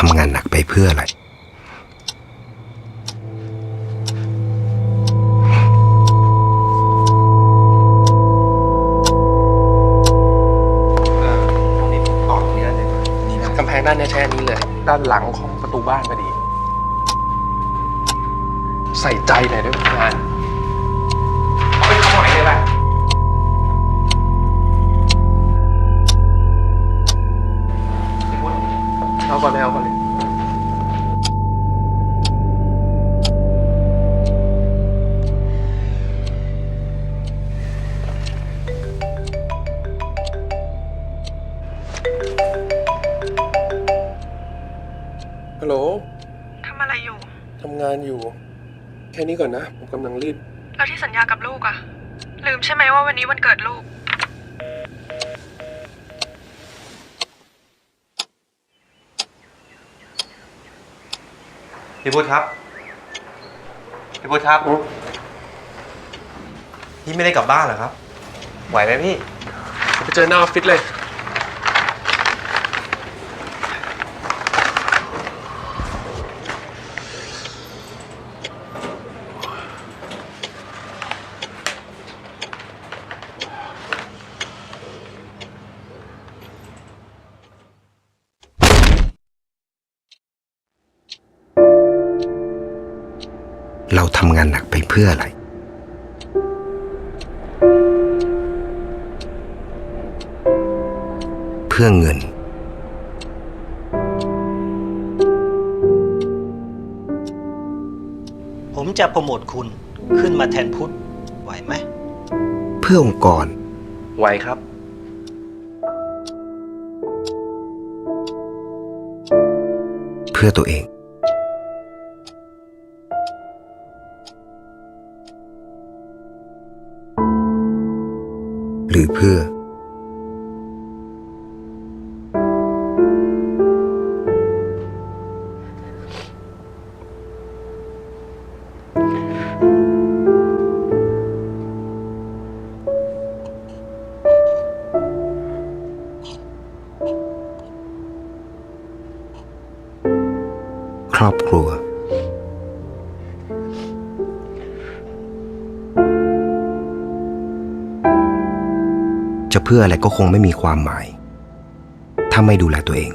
ทำงานหนักไปเพื่ออะไรตรงนี้ต่อตรงนี้ได้เลยนี่นะกำแพงด้านเนี้ยใช้อันนี้เลย ด้านหลังของประตูบ้านพอดี ใส่ใจหน่อยด้วยงานเอาไปทำหน่อยเลยป่ะเอาก่อนเลย เอาก่อนเลยฮัลโหลทำอะไรอยู่ ทำงานอยู่ แค่นี้ก่อนนะ ผมกำลังรีบ แล้วที่สัญญากับลูกอะลืมใช่ไหมว่าวันนี้วันเกิดลูก พี่พุทธครับ พี่พุทธครับ พี่ไม่ได้กลับบ้านเหรอครับ ไหวไหมพี่ ไปเจอหน้าออฟฟิศเลย เราทำงานหนักไปเพื่ออะไร เพื่อเงิน ผมจะโปรโมทคุณขึ้นมาแทนพุทธไหวไหม เพื่อองค์กรไวครับ เพื่อตัวเอง หรือเพื่อ ครอบครัว จะเพื่ออะไรก็คงไม่มีความหมาย ถ้าไม่ดูแลตัวเอง